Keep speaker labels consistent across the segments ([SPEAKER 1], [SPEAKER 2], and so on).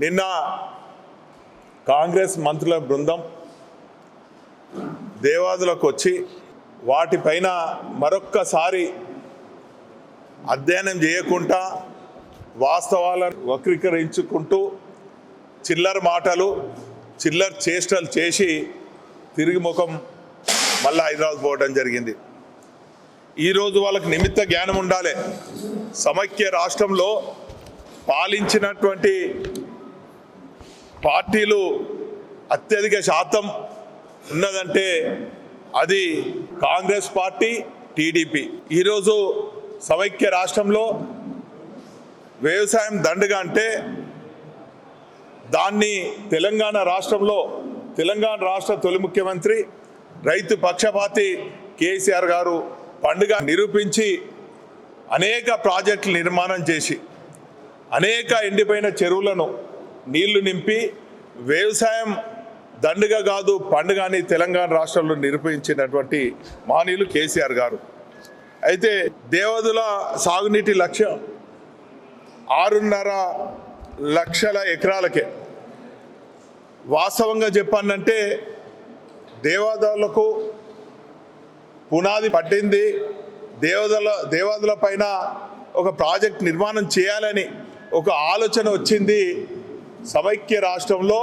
[SPEAKER 1] నిన్న కాంగ్రెస్ మంత్రుల బృందం దేవాదులకు వచ్చి వాటిపైన మరొక్కసారి అధ్యయనం చేయకుండా వాస్తవాలను వక్రీకరించుకుంటూ చిల్లర మాటలు చిల్లర చేష్టలు చేసి తిరిగి ముఖం మళ్ళీ హైదరాబాద్ పోవడం జరిగింది. ఈరోజు వాళ్ళకి నిమిత్త జ్ఞానం ఉండాలి. సమైక్య రాష్ట్రంలో పాలించినటువంటి పార్టీలు అత్యధిక శాతం ఉన్నదంటే అది కాంగ్రెస్ పార్టీ టీడీపీ. ఈరోజు సమైక్య రాష్ట్రంలో వ్యవసాయం దండగా అంటే దాన్ని తెలంగాణ రాష్ట్రంలో తెలంగాణ రాష్ట్ర తొలి ముఖ్యమంత్రి రైతు పక్షపాతి కేసీఆర్ గారు పండుగ నిరూపించి అనేక ప్రాజెక్టులు నిర్మాణం చేసి అనేక ఎండిపోయిన చెరువులను నీళ్ళు నింపి వ్యవసాయం దండుగ కాదు పండుగ అని తెలంగాణ రాష్ట్రంలో నిరూపించినటువంటి మానీయులు కేసీఆర్ గారు. అయితే దేవదుల సాగునీటి లక్ష్యం ఆరున్నర లక్షల ఎకరాలకే. వాస్తవంగా చెప్పానంటే దేవాదాలకు పునాది పట్టింది దేవదల దేవాదుల పైన ఒక ప్రాజెక్ట్ నిర్మాణం చేయాలని ఒక ఆలోచన వచ్చింది. సమైక్య రాష్ట్రంలో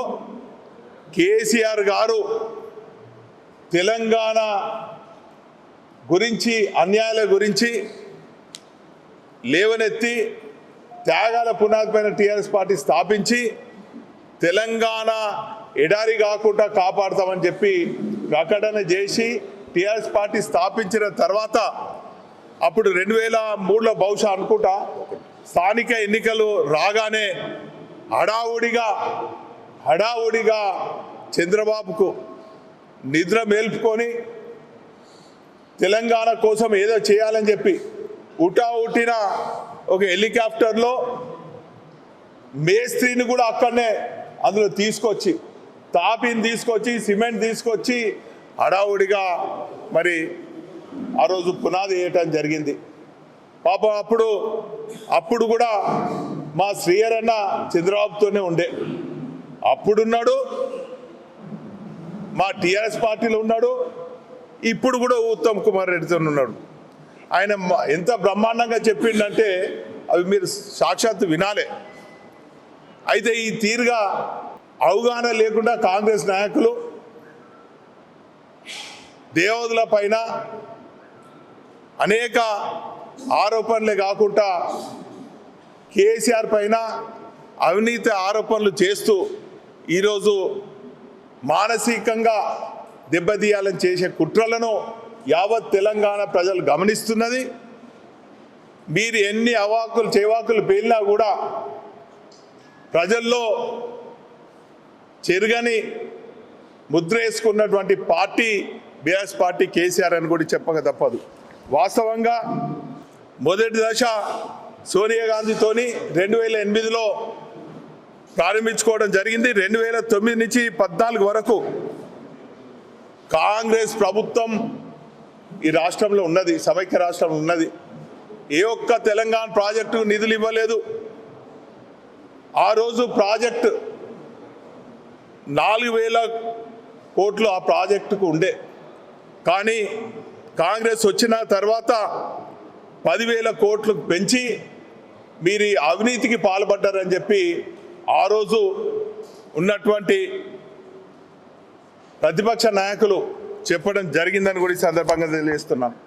[SPEAKER 1] కేసీఆర్ గారు తెలంగాణ గురించి అన్యాయాల గురించి లేవనెత్తి త్యాగాల పునాదిపైన టీఆర్ఎస్ పార్టీ స్థాపించి తెలంగాణ ఎడారి కాకుండా కాపాడుతామని చెప్పి ప్రకటన చేసి టీఆర్ఎస్ పార్టీ స్థాపించిన తర్వాత అప్పుడు రెండు వేల మూడులో బహుశా అనుకుంటా స్థానిక ఎన్నికలు రాగానే హడావుడిగా హడావుడిగా చంద్రబాబుకు నిద్ర మేల్పుకొని తెలంగాణ కోసం ఏదో చేయాలని చెప్పి ఉటా ఉట్టిన ఒక హెలికాప్టర్లో మేస్త్రిని కూడా అక్కడనే అందులో తీసుకొచ్చి తాపిని తీసుకొచ్చి సిమెంట్ తీసుకొచ్చి హడావుడిగా మరి ఆ రోజు పునాది వేయటం జరిగింది. పాపం అప్పుడు అప్పుడు కూడా మా శ్రీయరన్న చంద్రబాబుతోనే ఉండే. అప్పుడున్నాడు మా టీఆర్ఎస్ పార్టీలో ఉన్నాడు ఇప్పుడు కూడా ఉత్తమ్ కుమార్ రెడ్డితో ఉన్నాడు. ఆయన ఎంత బ్రహ్మాండంగా చెప్పిండంటే అవి మీరు సాక్షాత్తు వినాలే. అయితే ఈ తీరుగా అవగాహన లేకుండా కాంగ్రెస్ నాయకులు దేవదుల పైన అనేక ఆరోపణలే కాకుండా కేసీఆర్ పైన అవినీతి ఆరోపణలు చేస్తూ ఈరోజు మానసికంగా దెబ్బతీయాలని చేసే కుట్రలను యావత్ తెలంగాణ ప్రజలు గమనిస్తున్నది. మీరు ఎన్ని అవాకులు చేవాకులు పేలినా కూడా ప్రజల్లో చెరుగని ముద్ర వేసుకున్నటువంటి పార్టీ బీఆర్ఎస్ పార్టీ కేసీఆర్ అని కూడా చెప్పక తప్పదు. వాస్తవంగా మొదటి దశ సోనియా గాంధీతోని రెండు వేల ఎనిమిదిలో ప్రారంభించుకోవడం జరిగింది. రెండు వేల తొమ్మిది నుంచి పద్నాలుగు వరకు కాంగ్రెస్ ప్రభుత్వం ఈ రాష్ట్రంలో ఉన్నది సమైక్య రాష్ట్రంలో ఉన్నది. ఏ ఒక్క తెలంగాణ ప్రాజెక్టు నిధులు ఇవ్వలేదు. ఆ రోజు ప్రాజెక్టు నాలుగు వేల కోట్లు ఆ ప్రాజెక్టుకు ఉండే. కానీ కాంగ్రెస్ వచ్చిన తర్వాత పదివేల కోట్లు పెంచి మీరు అవినీతికి పాల్పడ్డారని చెప్పి ఆ రోజు ఉన్నటువంటి ప్రతిపక్ష నాయకులు చెప్పడం జరిగిందని కూడా ఈ సందర్భంగా తెలియజేస్తున్నాను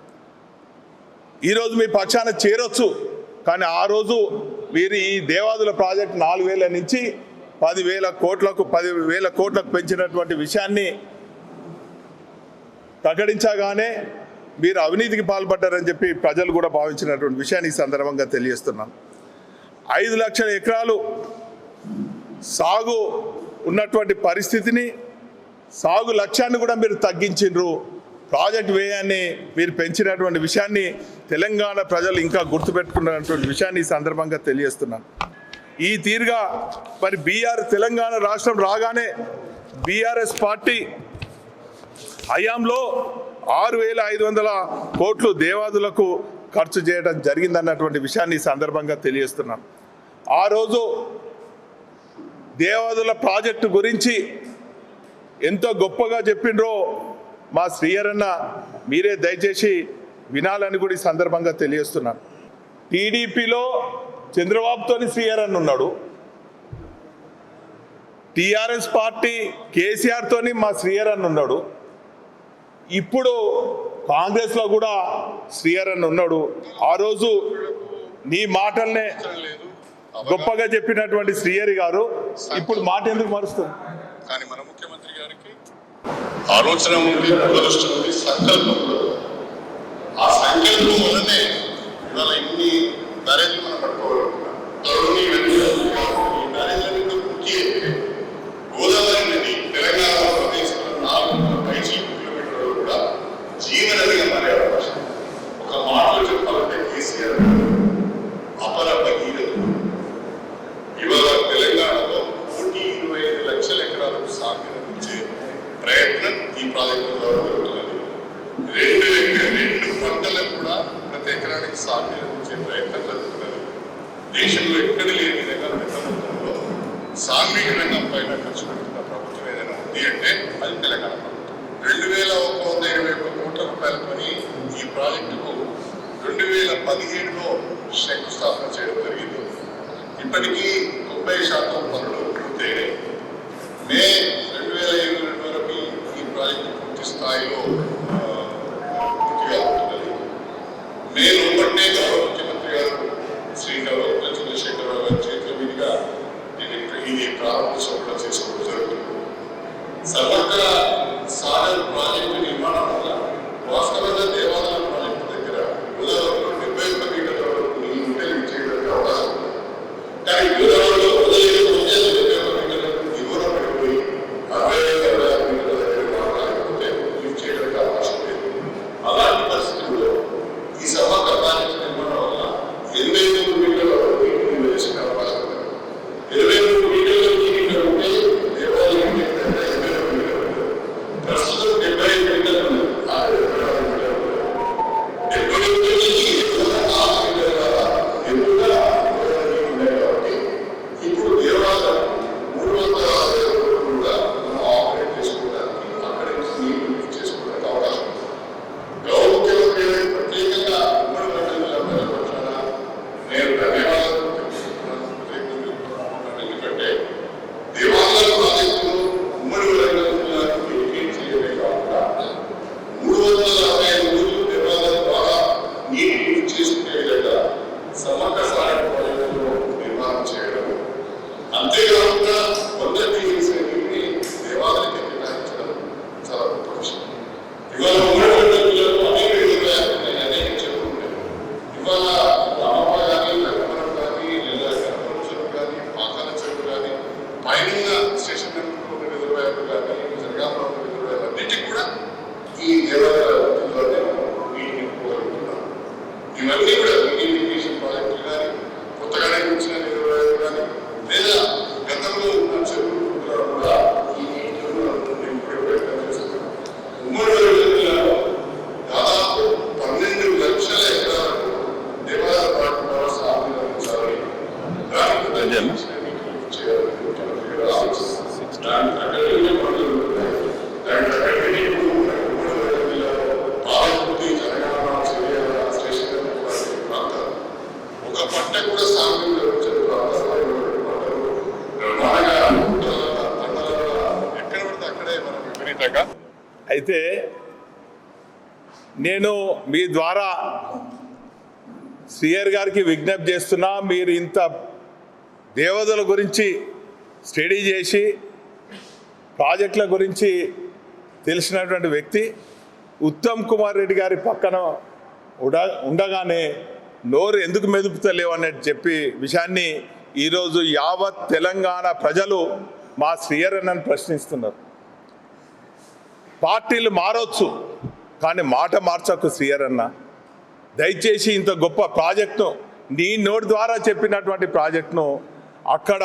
[SPEAKER 1] ఈరోజు మీ పక్షాన చేరొచ్చు కానీ ఆ రోజు మీరు ఈ దేవాదుల ప్రాజెక్ట్ నాలుగు వేల నుంచి పదివేల కోట్లకు పది వేల కోట్లకు పెంచినటువంటి విషయాన్ని ప్రకటించగానే మీరు అవినీతికి పాల్పడ్డారని చెప్పి ప్రజలు కూడా భావించినటువంటి విషయాన్ని ఈ సందర్భంగా తెలియజేస్తున్నాను ఐదు లక్షల ఎకరాలు సాగు ఉన్నటువంటి పరిస్థితిని సాగు లక్ష్యాన్ని కూడా మీరు తగ్గించిండ్రు. ప్రాజెక్ట్ వ్యయాన్ని మీరు పెంచినటువంటి విషయాన్ని తెలంగాణ ప్రజలు ఇంకా గుర్తుపెట్టుకున్నటువంటి విషయాన్ని ఈ సందర్భంగా తెలియజేస్తున్నాను. ఈ తీరుగా మరి బీఆర్ తెలంగాణ రాష్ట్రం రాగానే బీఆర్ఎస్ పార్టీ హయాంలో ఆరు వేల ఐదు వందల కోట్లు దేవాదులకు ఖర్చు చేయడం జరిగిందన్నటువంటి విషయాన్ని ఈ సందర్భంగా తెలియజేస్తున్నాను. ఆ రోజు దేవాదుల ప్రాజెక్టు గురించి ఎంతో గొప్పగా చెప్పిండ్రో మా శ్రీయరన్న మీరే దయచేసి వినాలని కూడా ఈ సందర్భంగా తెలియజేస్తున్నాను. టీడీపీలో చంద్రబాబుతోని శ్రీయరన్న ఉన్నాడు. టీఆర్ఎస్ పార్టీ కేసీఆర్తోని మా శ్రీయరన్న ఉన్నాడు. ఇప్పుడు కాంగ్రెస్లో కూడా శ్రీయరన్న ఉన్నాడు. ఆ రోజు నీ మాటలనే గొప్పగా చెప్పినటువంటి శ్రీయరి గారు ఇప్పుడు మాట ఎందుకు మారుస్తారు?
[SPEAKER 2] కానీ మన ముఖ్యమంత్రి గారికి ఆలోచన ఉంది దురదృష్టం ఉంది సంకల్పం ఆ సంకల్పం వల్లనే ఇవాళ ఇన్ని నరేంద్ర మనం పడుకోవాలి చేయడం జరిగింది. ఇప్పటికీ తొంభై శాతం పనులు పూర్తయినాయి. మే మీ ద్వారా
[SPEAKER 1] సిఆర్ గారికి విజ్ఞప్తి చేస్తున్నా మీరు ఇంత దేవతల గురించి స్టడీ చేసి ప్రాజెక్టుల గురించి తెలిసినటువంటి వ్యక్తి ఉత్తమ్ కుమార్ రెడ్డి గారి పక్కన ఉండగానే నోరు ఎందుకు మెదుపుతలేవు అన్నట్టు చెప్పి విషయాన్ని ఈరోజు యావత్ తెలంగాణ ప్రజలు మా శ్రీయర్ అన్నని ప్రశ్నిస్తున్నారు. పార్టీలు మారవచ్చు కానీ మాట మార్చకు శ్రీయరన్న. దయచేసి ఇంత గొప్ప ప్రాజెక్టును నీ నోటి ద్వారా చెప్పినటువంటి ప్రాజెక్టును అక్కడ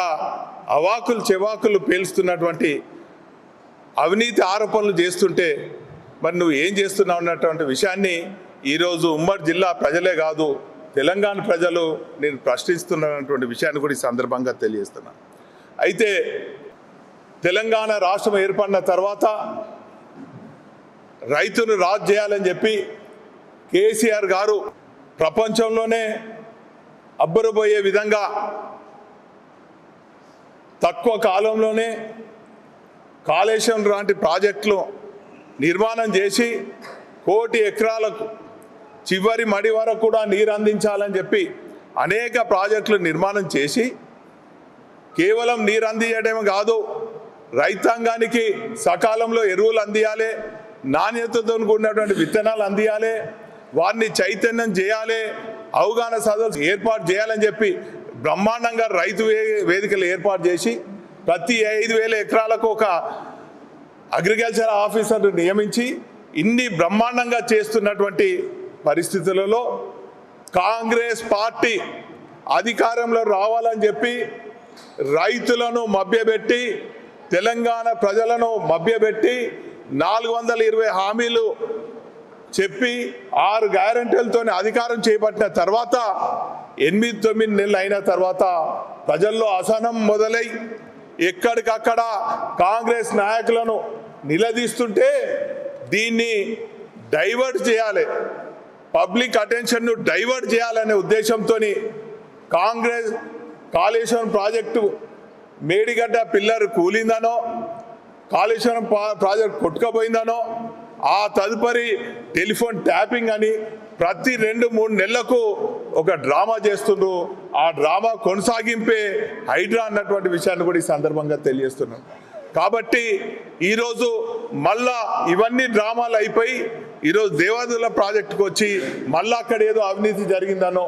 [SPEAKER 1] అవాకులు చెవాకులు పేలుస్తున్నటువంటి అవినీతి ఆరోపణలు చేస్తుంటే మరి నువ్వు ఏం చేస్తున్నావు అన్నటువంటి విషయాన్ని ఈరోజు ఉమ్మడి జిల్లా ప్రజలే కాదు తెలంగాణ ప్రజలు నేను ప్రశ్నిస్తున్నటువంటి విషయాన్ని కూడా ఈ సందర్భంగా తెలియజేస్తున్నాను అయితే తెలంగాణ రాష్ట్రం ఏర్పడిన తర్వాత రైతును రాజు చేయాలని చెప్పి కేసీఆర్ గారు ప్రపంచంలోనే అబ్బురపోయే విధంగా తక్కువ కాలంలోనే కాళేశ్వరం లాంటి ప్రాజెక్టులు నిర్మాణం చేసి కోటి ఎకరాలకు చివరి మడి వరకు కూడా నీరు అందించాలని చెప్పి అనేక ప్రాజెక్టులు నిర్మాణం చేసి కేవలం నీరు అందించడమే కాదు రైతాంగానికి సకాలంలో ఎరువులు అందియాలి నాణ్యతతో కూడినటువంటి విత్తనాలు అందియాలి వారిని చైతన్యం చేయాలి అవగాహన సదస్సు ఏర్పాటు చేయాలని చెప్పి బ్రహ్మాండంగా రైతు వే- వేదికలు ఏర్పాటు చేసి ప్రతి ఐదు వేల ఎకరాలకు ఒక అగ్రికల్చర్ ఆఫీసర్ను నియమించి ఇన్ని బ్రహ్మాండంగా చేస్తున్నటువంటి పరిస్థితులలో కాంగ్రెస్ పార్టీ అధికారంలో రావాలని చెప్పి రైతులను మభ్యపెట్టి తెలంగాణ ప్రజలను మభ్యపెట్టి నాలుగు వందల ఇరవై హామీలు చెప్పి ఆరు గ్యారంటీలతో అధికారం చేపట్టిన తర్వాత ఎనిమిది తొమ్మిది నెలలు అయిన తర్వాత ప్రజల్లో అసహనం మొదలై ఎక్కడికక్కడ కాంగ్రెస్ నాయకులను నిలదీస్తుంటే దీన్ని డైవర్ట్ చేయాలి. పబ్లిక్ అటెన్షన్ను డైవర్ట్ చేయాలనే ఉద్దేశంతో కాంగ్రెస్ కాళేశ్వరం ప్రాజెక్టు మేడిగడ్డ పిల్లర్ కూలిందనో కాళేశ్వరం పా- ప్రాజెక్ట్ కొట్టుకపోయిందనో ఆ తదుపరి టెలిఫోన్ ట్యాపింగ్ అని ప్రతి రెండు మూడు నెలలకు ఒక డ్రామా చేస్తుండ్రు. ఆ డ్రామా కొనసాగింపే హైడ్రా అన్నటువంటి విషయాన్ని కూడా ఈ సందర్భంగా తెలియజేస్తున్నాను కాబట్టి ఈరోజు మళ్ళా ఇవన్నీ డ్రామాలు అయిపోయి ఈరోజు దేవాదుల ప్రాజెక్టుకు వచ్చి మళ్ళా అక్కడ ఏదో అవినీతి జరిగిందనో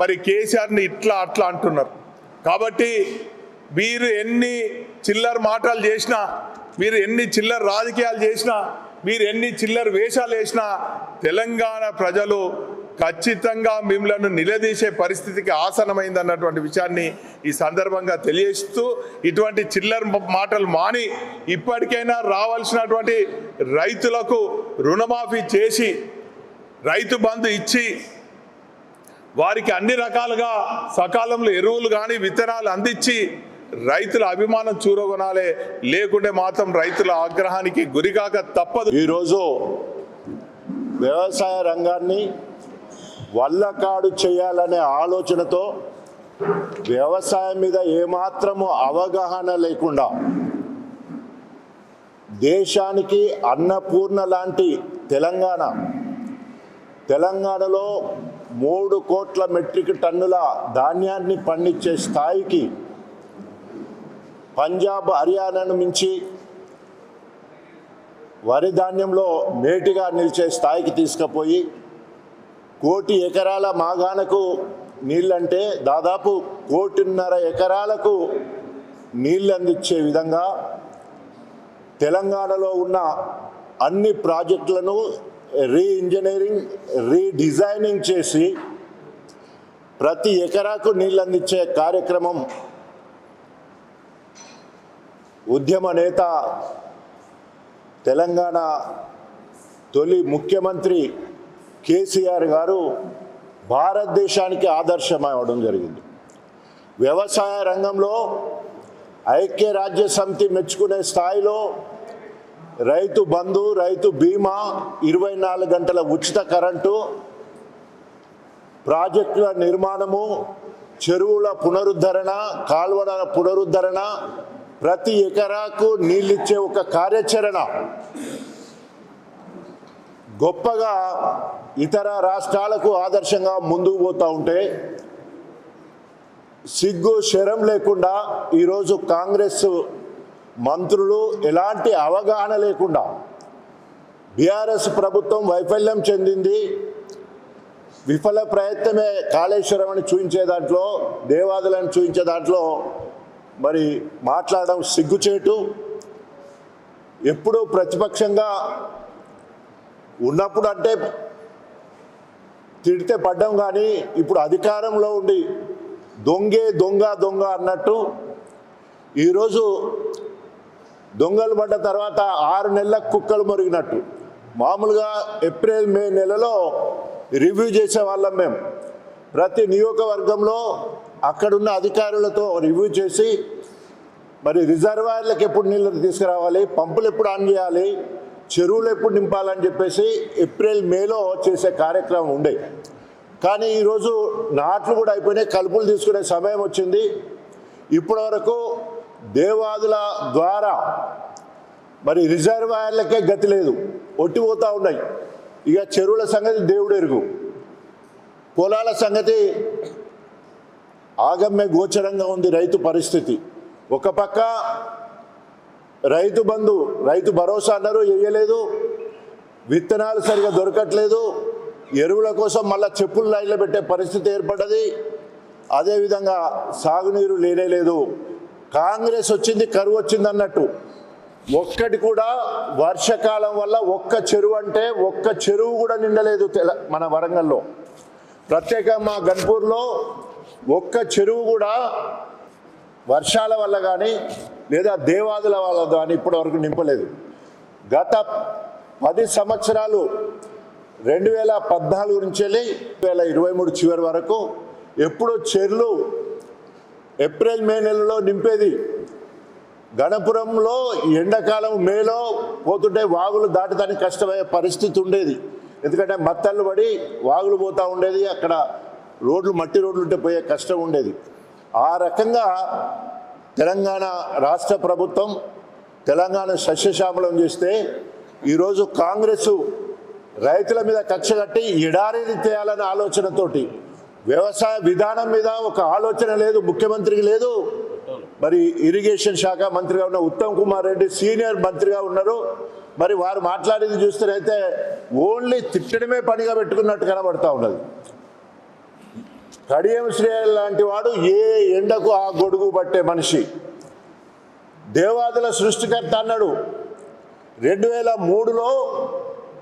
[SPEAKER 1] మరి కేసీఆర్ని ఇట్లా అట్లా అంటున్నారు. కాబట్టి మీరు ఎన్ని చిల్లర మాటలు చేసినా మీరు ఎన్ని చిల్లర రాజకీయాలు చేసినా మీరు ఎన్ని చిల్లర వేషాలు వేసినా తెలంగాణ ప్రజలు ఖచ్చితంగా మిమ్మల్ని నిలదీసే పరిస్థితికి ఆసనమైంది అన్నటువంటి విషయాన్ని ఈ సందర్భంగా తెలియజేస్తూ ఇటువంటి చిల్లర మాటలు మాని ఇప్పటికైనా రావాల్సినటువంటి రైతులకు రుణమాఫీ చేసి రైతు బంధు ఇచ్చి వారికి అన్ని రకాలుగా సకాలంలో ఎరువులు కానీ విత్తనాలు అందించి రైతుల అభిమానం చూరగొనాలే లేకుంటే మాత్రం రైతుల ఆగ్రహానికి గురికాక తప్పదు.
[SPEAKER 3] ఈరోజు వ్యవసాయ రంగాన్ని వల్లకాడు చేయాలనే ఆలోచనతో వ్యవసాయం మీద ఏమాత్రము అవగాహన లేకుండా దేశానికి అన్నపూర్ణ లాంటి తెలంగాణ తెలంగాణలో మూడు కోట్ల మెట్రిక్ టన్నుల ధాన్యాన్ని పండించే స్థాయికి పంజాబ్ హర్యానాను మించి వరి ధాన్యంలో మేటిగా నిలిచే స్థాయికి తీసుకుపోయి కోటి ఎకరాల మాగాణకు నీళ్ళంటే దాదాపు కోటిన్నర ఎకరాలకు నీళ్ళు అందించే విధంగా తెలంగాణలో ఉన్న అన్ని ప్రాజెక్టులను రీ ఇంజనీరింగ్ రీడిజైనింగ్ చేసి ప్రతి ఎకరాకు నీళ్ళు అందించే కార్యక్రమం ఉద్యమ నేత తెలంగాణ తొలి ముఖ్యమంత్రి కేసీఆర్ గారు భారతదేశానికి ఆదర్శం అవ్వడం జరిగింది. వ్యవసాయ రంగంలో ఐక్యరాజ్య సమితి మెచ్చుకునే స్థాయిలో రైతు బంధు రైతు బీమా ఇరవై నాలుగు గంటల ఉచిత కరెంటు ప్రాజెక్టుల నిర్మాణము చెరువుల పునరుద్ధరణ కాల్వల పునరుద్ధరణ ప్రతి ఎకరాకు నీళ్ళిచ్చే ఒక కార్యాచరణ. గొప్పగా ఇతర రాష్ట్రాలకు ఆదర్శంగా ముందుకు పోతూ ఉంటే సిగ్గు శరం లేకుండా ఈరోజు కాంగ్రెస్ మంత్రులు ఎలాంటి అవగాహన లేకుండా బీఆర్ఎస్ ప్రభుత్వం వైఫల్యం చెందింది. విఫల ప్రయత్నమే కాళేశ్వరం అని చూపించే దాంట్లో దేవాదులను చూపించే దాంట్లో మరి మాట్లాడడం సిగ్గుచేటు. ఎప్పుడూ ప్రతిపక్షంగా ఉన్నప్పుడు అంటే తిడితే పడ్డం కానీ ఇప్పుడు అధికారంలో ఉండి దొంగే దొంగ దొంగ అన్నట్టు ఈరోజు దొంగలు పడ్డ తర్వాత ఆరు నెలల కుక్కలు మురిగినట్టు. మామూలుగా ఏప్రిల్ మే నెలలో రివ్యూ చేసే వాళ్ళం మేము. ప్రతి నియోజకవర్గంలో అక్కడున్న అధికారులతో రివ్యూ చేసి మరి రిజర్వాయర్లకు ఎప్పుడు నీళ్ళు తీసుకురావాలి పంపులు ఎప్పుడు ఆన్ చేయాలి చెరువులు ఎప్పుడు నింపాలని చెప్పేసి ఏప్రిల్ మేలో చేసే కార్యక్రమం ఉండే. కానీ ఈరోజు నాట్లు కూడా అయిపోయినాయి కలుపులు తీసుకునే సమయం వచ్చింది. ఇప్పటి వరకు దేవాదుల ద్వారా మరి రిజర్వాయర్లకే గతి లేదు ఒట్టిపోతూ ఉన్నాయి. ఇక చెరువుల సంగతి దేవుడు ఎరుగు పొలాల సంగతి ఆగమ్య గోచరంగా ఉంది రైతు పరిస్థితి. ఒక పక్క రైతు బంధు రైతు భరోసా అన్నారు వేయలేదు విత్తనాలు సరిగా దొరకట్లేదు. ఎరువుల కోసం మళ్ళా చెప్పులు లైన్లో పెట్టే పరిస్థితి ఏర్పడ్డది. అదేవిధంగా సాగునీరు లేనేలేదు కాంగ్రెస్ వచ్చింది కరువు వచ్చింది అన్నట్టు. ఒక్కటి కూడా వర్షకాలం వల్ల ఒక్క చెరువు అంటే ఒక్క చెరువు కూడా నిండలేదు తెల మన వరంగల్లో. ప్రత్యేక మా గన్పూర్లో ఒక్క చెరువు కూడా వర్షాల వల్ల కానీ లేదా దేవాదుల వల్ల కానీ ఇప్పటివరకు నింపలేదు. గత పది సంవత్సరాలు రెండు వేల పద్నాలుగు నుంచి వెళ్ళి వేల ఇరవై మూడు చివరి వరకు ఎప్పుడు చెర్లు ఏప్రిల్ మే నెలలో నింపేది. గణపురంలో ఎండాకాలం మేలో పోతుంటే వాగులు దాటడానికి కష్టమయ్యే పరిస్థితి ఉండేది. ఎందుకంటే మత్తళ్ళు పడి వాగులు పోతూ ఉండేది. అక్కడ రోడ్లు మట్టి రోడ్లు ఉంటే పోయే కష్టం ఉండేది. ఆ రకంగా తెలంగాణ రాష్ట్ర ప్రభుత్వం తెలంగాణ సస్యశ్యామలం చేస్తే ఈరోజు కాంగ్రెస్ రైతుల మీద కక్ష కట్టి ఎడారిని తేయాలనే ఆలోచనతోటి వ్యవసాయ విధానం మీద ఒక ఆలోచన లేదు ముఖ్యమంత్రికి లేదు. మరి ఇరిగేషన్ శాఖ మంత్రిగా ఉన్న ఉత్తమ్ కుమార్ రెడ్డి సీనియర్ మంత్రిగా ఉన్నారు. మరి వారు మాట్లాడేది చూస్తేనైతే ఓన్లీ తిట్టడమే పనిగా పెట్టుకున్నట్టు కనబడతా ఉన్నది. కడియం శ్రేయల్ లాంటి వాడు ఏ ఎండకు ఆ గొడుగు పట్టే మనిషి? దేవాదుల సృష్టికర్త అన్నాడు. రెండు వేల మూడులో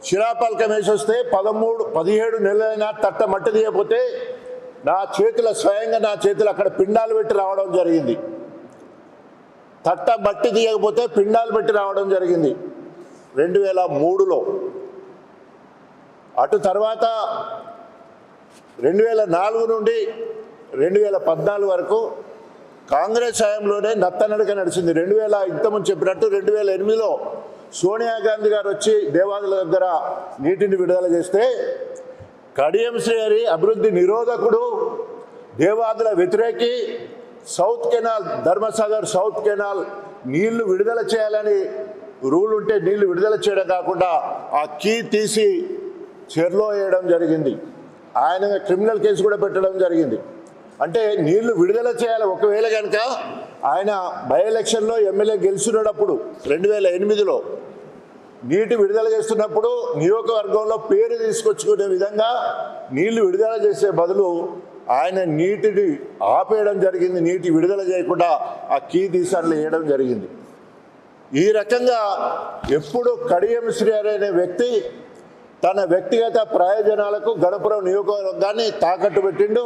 [SPEAKER 3] శిలాపలకం వేసొస్తే వస్తే పదమూడు పదిహేడు నెలలైనా తట్ట మట్టి తీయకపోతే నా చేతుల స్వయంగా నా చేతులు అక్కడ పిండాలు పెట్టి రావడం జరిగింది. తట్ట మట్టి తీయకపోతే పిండాలు పెట్టి రావడం జరిగింది. రెండు వేల మూడులో. అటు తర్వాత రెండు వేల నాలుగు నుండి రెండు వేల పద్నాలుగు వరకు కాంగ్రెస్ హయాంలోనే నత్తనడక నడిచింది. రెండు వేల ఇంతకుముందు చెప్పినట్టు రెండు వేల ఎనిమిదిలో సోనియా గాంధీ గారు వచ్చి దేవాదుల దగ్గర నీటిని విడుదల చేస్తే కడియం శ్రీహరి అభివృద్ధి నిరోధకుడు దేవాదుల వ్యతిరేకి south canal Dharmasagar south canal నీళ్ళు విడుదల చేయాలని రూల్ ఉంటే నీళ్ళు విడుదల చేయడం కాకుండా ఆ కీ తీసి చెర్లో వేయడం జరిగింది. ఆయన క్రిమినల్ కేసు కూడా పెట్టడం జరిగింది. అంటే నీళ్ళు విడుదల చేయాలి ఒకవేళ కనుక ఆయన బై ఎలక్షన్లో ఎమ్మెల్యే గెలిచినప్పుడు రెండు వేల ఎనిమిదిలో నీటి విడుదల చేస్తున్నప్పుడు నియోజకవర్గంలో పేరు తీసుకొచ్చుకునే విధంగా నీళ్ళు విడుదల చేసే బదులు ఆయన నీటిని ఆపేయడం జరిగింది. నీటి విడుదల చేయకుండా ఆ కీ తీసార్లు వేయడం జరిగింది. ఈ రకంగా ఎప్పుడు కడియం శ్రీహరి అనే వ్యక్తి తన వ్యక్తిగత ప్రయోజనాలకు గణపురం నియోజకవర్గాన్ని తాకట్టు పెట్టిండు.